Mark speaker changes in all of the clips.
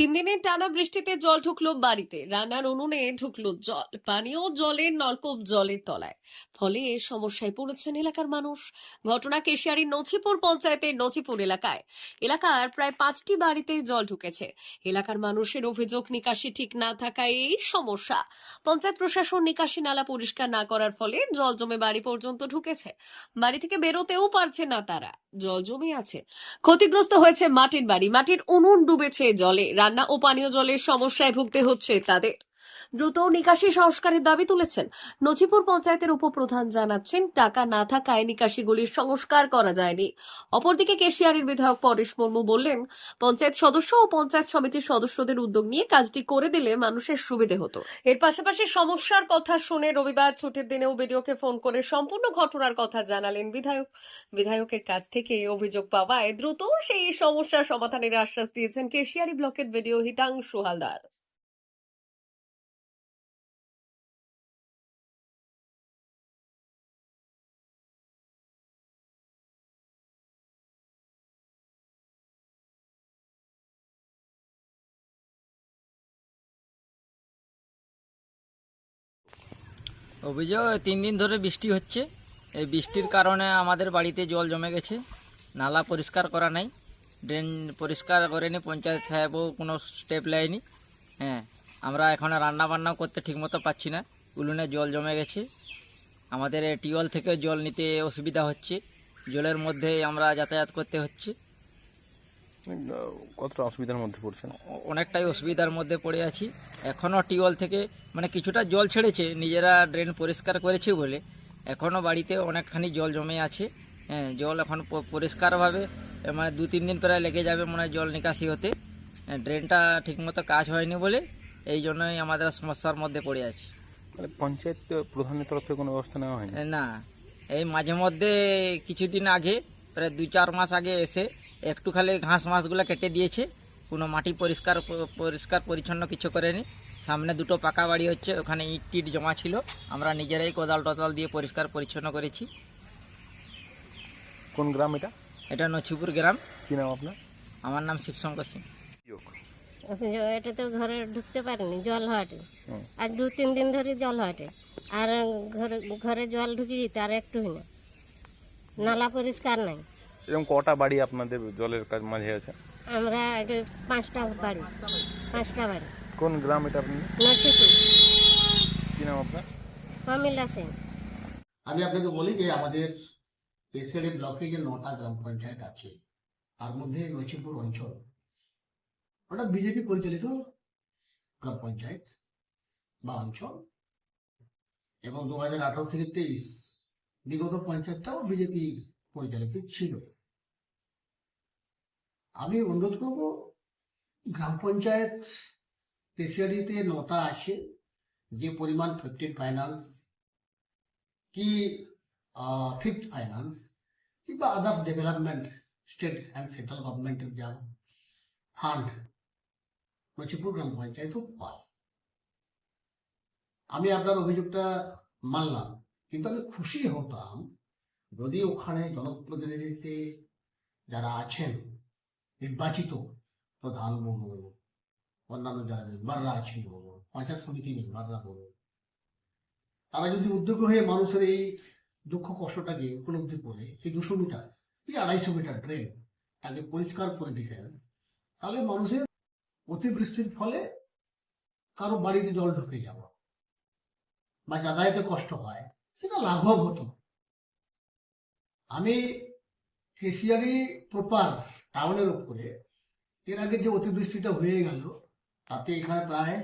Speaker 1: তিন দিনের টানা বৃষ্টিতে জল ঢুকলো বাড়িতে, রান্নার উনুনে ঢুকলো জল, পানীয় জলের নলকূপ জলের তলায়। ফলে সমস্যায় পড়েছেন এলাকার মানুষ। ঘটনা কেশিয়ারির নছিপুর পঞ্চায়েতের নছিপুর এলাকায়। এলাকার প্রায় পাঁচটি বাড়িতে জল ঢুকেছে। এলাকার মানুষের অভিযোগ, নিকাশি ঠিক না থাকায় এই সমস্যা। পঞ্চায়েত প্রশাসন নিকাশি নালা পরিষ্কার না করার ফলে জল জমে বাড়ি পর্যন্ত ঢুকেছে। বাড়ি থেকে বেরোতেও পারছে না তারা। জল জমে আছে। ক্ষতিগ্রস্ত হয়েছে মাটির বাড়ি। মাটির উনুন ডুবেছে জলে। রান্না ও পানীয় জলের সমস্যায় ভুগতে হচ্ছে তাদের। দ্রুত নিকাশি সংস্কারের দাবি তুলেছেন। নজিপুর পঞ্চায়েতের উপপ্রধান জানাচ্ছেন, টাকা না থাকায় নিকাশিগুলির সংস্কার করা যায়নি। অপরদিকে কেশিয়ারির বিধায়ক পরেশ মুর্মু বললেন, পঞ্চায়েত সদস্য ও পঞ্চায়েত সমিতির সদস্যদের উদ্যোগ নিয়ে কাজটি করে দিলে মানুষের সুবিধে হতো। এর পাশাপাশি সমস্যার কথা শুনে রবিবার ছুটির দিনেও বিডিওকে ফোন করে সম্পূর্ণ ঘটনার কথা জানালেন বিধায়ক। বিধায়কের কাছ থেকে অভিযোগ পাওয়ায় দ্রুত সেই সমস্যার সমাধানের আশ্বাস দিয়েছেন কেশিয়ারি ব্লকের বিডিও হিতাংশু হালদার।
Speaker 2: অভিযোগ, তিন দিন ধরে বৃষ্টি হচ্ছে। এই বৃষ্টির কারণে আমাদের বাড়িতে জল জমে গেছে। নালা পরিষ্কার করা নাই। ড্রেন পরিষ্কার করেনি, পঞ্চায়েত সাহেবও কোনো স্টেপ নেয়নি। হ্যাঁ আমরা এখন রান্না বান্নাও করতে ঠিকমতো পাচ্ছি না। উলুনে জল জমে গেছে। আমাদের টিউবওয়েল থেকে জল নিতে অসুবিধা হচ্ছে। জলের মধ্যে আমরা যাতায়াত করতে হচ্ছে।
Speaker 3: কতটা অসুবিধার মধ্যে পড়ছেন?
Speaker 2: অনেকটাই অসুবিধার মধ্যে পড়ে আছি। এখনও টিউবওয়েল থেকে মানে কিছুটা জল ছেড়েছে নিজেরা ড্রেন পরিষ্কার করেছে বলে। এখনও বাড়িতে অনেকখানি জল জমে আছে। হ্যাঁ জল এখন পরিষ্কারভাবে মানে দু তিন দিন প্রায় লেগে যাবে মনে হয় জল নিকাশি হতে। হ্যাঁ, ড্রেনটা ঠিকমতো কাজ হয়নি বলে এই জন্যই আমাদের সমস্যার মধ্যে পড়ে আছি।
Speaker 3: পঞ্চায়েত প্রধানের তরফ থেকে কোনো ব্যবস্থা নেওয়া হয়নি?
Speaker 2: না। এই মাঝে মধ্যে কিছুদিন আগে প্রায় দু চার মাস আগে এসে একটু খালি ঘাস মাসগুলো কেটে দিয়েছে। কোনো মাটি পরিষ্কার পরিষ্কার পরিচ্ছন্ন কিছু করেনি। সামনে দুটো পাকা বাড়ি হচ্ছে ওখানে ইট টিট জমা ছিল। আমরা নিজেরাই কোদাল টোদাল দিয়ে পরিষ্কার পরিচ্ছন্ন করেছি।
Speaker 3: কোন গ্রাম এটা?
Speaker 2: এটা নছিপুর গ্রাম।
Speaker 3: কি নাম আপনার?
Speaker 2: আমার নাম শিবশঙ্কর সিং।
Speaker 4: এটা তো ঘরে ঢুকতে পারেনি জল
Speaker 3: হুম।
Speaker 4: আর দু তিন দিন ধরে জল হওয়াতে আর ঘরে ঘরে জল ঢুকে যেত আর একটু না। নালা পরিষ্কার নাই।
Speaker 3: এরকম কটা বাড়ি আপনাদের জলের কাজ মাঝে আছে?
Speaker 4: আমরা এটা পাঁচটা বাড়ি পাঁচটা বাড়ি।
Speaker 3: কোন গ্রাম এটা আপনি কি নাম আপনার?
Speaker 4: সিং
Speaker 5: আমি আপনাকে বলি যে আমাদের এসএলএ ব্লকে যে নটা গ্রাম পঞ্চায়েত আছে তার মধ্যে নছিপুর অঞ্চল। ওটা বিজেপি পরিচালিত গ্রাম পঞ্চায়েত বা অঞ্চল। এবং দু হাজার আঠারো থেকে তেইশ বিগত পঞ্চায়েতটাও বিজেপি পরিচালিত ছিল। আমি অনুরোধ করব, গ্রাম পঞ্চায়েত পেশিয়ারিতে নটা আছে, যে পরিমাণ ফিফটিন ফাইন্যান্স কি ফিফথ ফাইন্যান্স কিংবা others development state and central গভর্নমেন্টের যা ফান্ড নচিপুর গ্রাম পঞ্চায়েতও পায় আমি আপনার অভিযোগটা মানলাম, কিন্তু আমি খুশি হতাম যদি ওখানে জনপ্রতিনিধিতে যারা আছেন, নির্বাচিত প্রধান বলুন অন্যান্য যারা মেম্বাররা আছেন বলুন পঞ্চায়েত সমিতি মেম্বাররা বলুন তারা যদি উদ্যোগ হয়ে মানুষের এই দুঃখ কষ্টটাকে উপলব্ধি করে, এই দুশো মিটার, এই আড়াইশো মিটার ড্রেন তাকে পরিষ্কার করে দিতেন তাহলে মানুষের অতিবৃষ্টির ফলে কারও বাড়িতে জল ঢুকে যাওয়া বা যাতায়াতে কষ্ট হয়, সেটা লাঘব হতো। আমি কেশিয়ারি প্রপার টাউনের উপরে, এর আগে যে অতিবৃষ্টিটা হয়ে গেল, তাতে এখানে প্রায়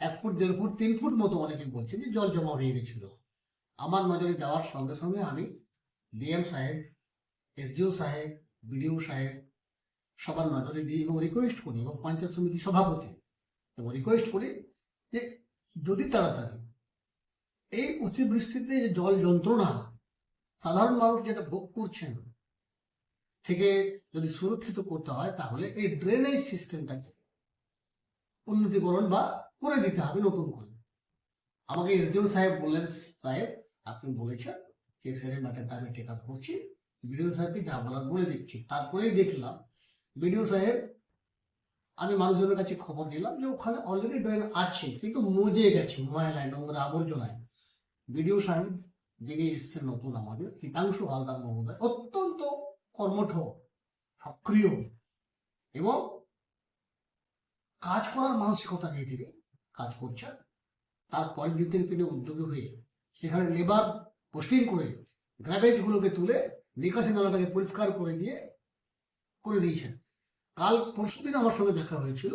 Speaker 5: এক ফুট, দেড় ফুট, তিন ফুট মতো অনেকে বলছে যে জল জমা হয়ে গেছিল। আমার নজরে যাওয়ার সঙ্গে সঙ্গে আমি ডিএম সাহেব, এসডিও সাহেব, বিডিও সাহেব সবার নজরে দিই এবং রিকোয়েস্ট করি এবং পঞ্চায়েত সমিতি সভাপতি এবং রিকোয়েস্ট করি যে যদি তাড়াতাড়ি এই অতিবৃষ্টিতে যে জল যন্ত্রণা সাধারণ মানুষ যেটা ভোগ করছেন, থেকে যদি সুরক্ষিত করতে হয়, তাহলে এই ড্রেনেজ সিস্টেমটাকে উন্নতিকরণ বা করে দিতে হবে নতুন করে। আমাকে এসডিও সাহেব বললেন, সাহেব, আপনি বলেছেন কেসের ম্যাটারটা আমি টেক আপ করছি। বিডিও সাহেবকে যা বলার বলে দিচ্ছি। তারপরেই দেখলাম বিডিও সাহেব, আমি মানুষজনের কাছে খবর দিলাম যে ওখানে অলরেডি ড্রেন আছে, কিন্তু মজে গেছে, ময়লায়, নোংরা আবর্জনায়। বিডিও সাহেব যিনি এসছেন নতুন আমাদের। হিতাংশু হালদার মহোদয় অত্যন্ত কর্মঠ, সক্রিয় এবং কাজ করার মানসিকতা নিয়ে তিনি কাজ করছেন। তারপরের দিন থেকে তিনি উদ্যোগী হয়ে সেখানে লেবার পোস্টিং করে গ্রাবেজ গুলোকে তুলে নিকাশি নালাটাকে পরিষ্কার করে দিয়ে করে দিয়েছেন। কাল পরশু দিন আমার সঙ্গে দেখা হয়েছিল।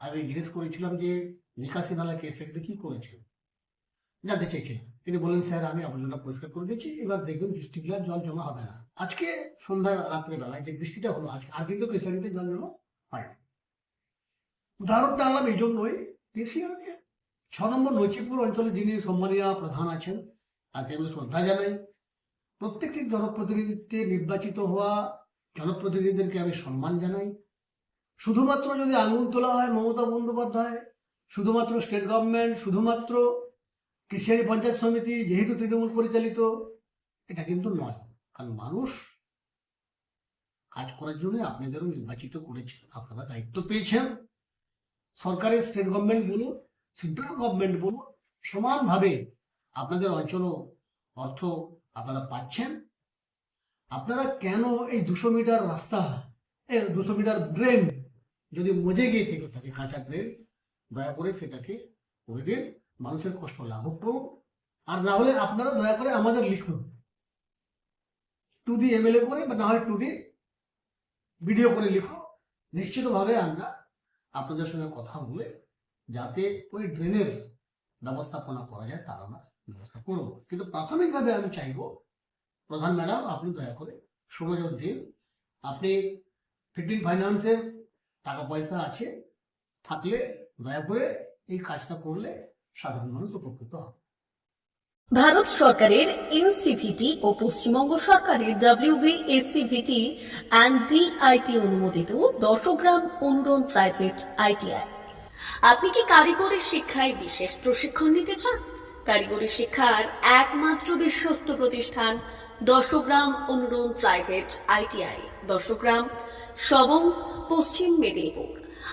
Speaker 5: আমি জিজ্ঞেস করেছিলাম যে নিকাশি নালা কেস রেখে কি করেছেন? জানতে চেয়েছিলাম তিনি বলেন স্যার, আমি আবর্জনা পরিষ্কার করে দিয়েছি। এবার দেখবেন বৃষ্টিগুলো জল জমা হবে না। আজকে সন্ধ্যা রাত্রে বেলায় যে বৃষ্টিটা হলো আজকে আর কিন্তু কেশারিতে জল জমা হয় উদাহরণটা আনলাম এই জন্যই। কেশিয়ারকে ছ নম্বর নচিপুর অঞ্চলে যিনি সম্মানীয় প্রধান আছেন, তাকে আমি শ্রদ্ধা জানাই। প্রত্যেকটি জনপ্রতিনিধিত্বে নির্বাচিত হওয়া জনপ্রতিনিধিদেরকে আমি সম্মান জানাই। শুধুমাত্র যদি আঙুল তোলা হয় মমতা বন্দ্যোপাধ্যায়, শুধুমাত্র স্টেট গভর্নমেন্ট শুধুমাত্র কেশিয়ারি পঞ্চায়েত সমিতি যেহেতু তৃণমূল পরিচালিত, এটা কিন্তু নয়। কারণ মানুষ কাজ করার জন্য আপনাদেরও নির্বাচিত করেছেন, আপনারা দায়িত্ব পেয়েছেন। সরকারের স্টেট গভর্নমেন্ট বলুন সেন্ট্রাল গভর্নমেন্ট বলুন, সমানভাবে আপনাদের অঞ্চলও অর্থ আপনারা পাচ্ছেন। আপনারা কেন এই দুশো মিটার রাস্তা দুশো মিটার ড্রেন যদি মজে গিয়ে থেকে থাকে খাঁচা ড্রেন দয়া করে সেটাকে করে দিন। মানুষের কষ্ট লাঘব করুন আর না হলে আপনারা দয়া করে আমাদের লিখুন। টু দি এমএলএ করে বা না হয় টু দি ভিডিও করে লিখো। নিশ্চিতভাবে আমরা আপনাদের সঙ্গে কথা বলে যাতে ওই ড্রেনের ব্যবস্থাপনা করা যায়, তার আমরা ব্যবস্থা করব। কিন্তু প্রাথমিকভাবে আমি চাইব, প্রধান ম্যাডাম, আপনি দয়া করে সুযোগ দিন। আপনি ফিফটিন ফাইন্যান্সের টাকা পয়সা আছে, থাকলে দয়া করে এই কাজটা করলে সাধারণ মানুষ উপকৃত হবে
Speaker 1: ভারত সরকারের এনসিভিটি ও পশ্চিমবঙ্গ সরকারের ডাব্লিউবিএসসিভিটি অ্যান্ড ডিআইটি অনুমোদিত দশগ্রাম অনুরণ প্রাইভেট আইটিআই আপনি কি কারিগরি শিক্ষায় বিশেষ প্রশিক্ষণ নিতে চান? কারিগরি শিক্ষার একমাত্র বিশ্বস্ত প্রতিষ্ঠান দশগ্রাম অনুরণ প্রাইভেট আইটিআই দশগ্রাম সবং পশ্চিম মেদিনীপুর।